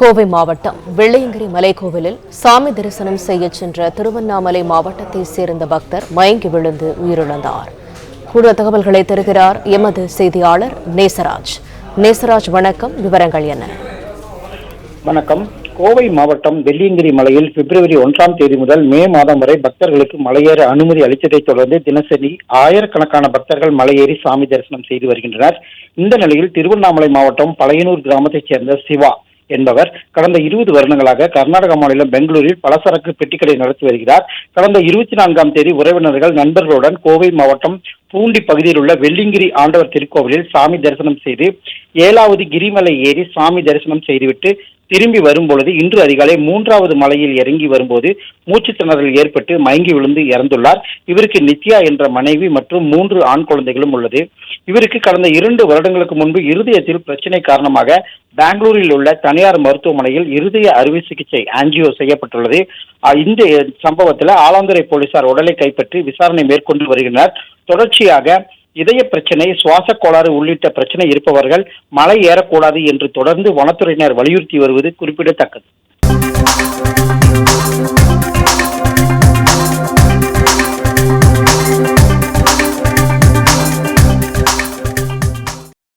கோவை மாவட்டம் வெள்ளையங்கிரி மலைக்கோவிலில் சாமி தரிசனம் செய்யச் சென்ற திருவண்ணாமலை மாவட்டத்தைச் சேர்ந்த பக்தர் மயங்கி விழுந்து உயிரிழந்தார். கூடுதல் தகவல்களை தருகிறார் எமது செய்தியாளர் நேசராஜ். நேசராஜ் வணக்கம். விவரங்கள் என்ன? வணக்கம். கோவை மாவட்டம் வெள்ளியங்கிரி மலையில் பிப்ரவரி ஒன்றாம் தேதி முதல் மே மாதம் வரை பக்தர்களுக்கு மலையேற அனுமதி அளித்ததைத் தொடர்ந்து தினசரி ஆயிரக்கணக்கான பக்தர்கள் மலையேறி சாமி தரிசனம் செய்து வருகின்றனர். இந்த நிலையில் திருவண்ணாமலை மாவட்டம் பழையனூர் கிராமத்தைச் சேர்ந்த சிவா என்பவர் கடந்த இருபது வருடங்களாக கர்நாடக மாநிலம் பெங்களூரில் பலசரக்கு பெட்டிக்கடை நடத்தி வருகிறார். கடந்த இருபத்தி நான்காம் தேதி உறவினர்கள் நண்பர்களுடன் கோவை மாவட்டம் பூண்டி பகுதியில் உள்ள வெள்ளிங்கிரி ஆண்டவர் திருக்கோவிலில் சாமி தரிசனம் செய்து ஏழாவது கிரிமலை ஏறி சாமி தரிசனம் செய்துவிட்டு திரும்பி வரும்பொழுது இன்று அதிகாலை மூன்றாவது மலையில் இறங்கி வரும்போது மூச்சு திணறல் ஏற்பட்டு மயங்கி விழுந்து இறந்துள்ளார். இவருக்கு நித்யா என்ற மனைவி மற்றும் மூன்று ஆண் குழந்தைகளும் உள்ளது. இவருக்கு கடந்த இரண்டு வருடங்களுக்கு முன்பு இருதயத்தில் பிரச்சனை காரணமாக பெங்களூரில் உள்ள தனியார் மருத்துவமனையில் இருதய அறுவை சிகிச்சை ஆன்ஜியோ செய்யப்பட்டுள்ளது. இந்த சம்பவத்தில் ஆலாந்துறை போலீசார் உடலை கைப்பற்றி விசாரணை மேற்கொண்டு வருகின்றனர். தொடர்ச்சியாக இதய பிரச்சனை சுவாச கோளாறு உள்ளிட்ட பிரச்சனை இருப்பவர்கள் மலை ஏறக்கூடாது என்று தொடர்ந்து வனத்துறையினர் வலியுறுத்தி வருவது குறிப்பிடத்தக்கது.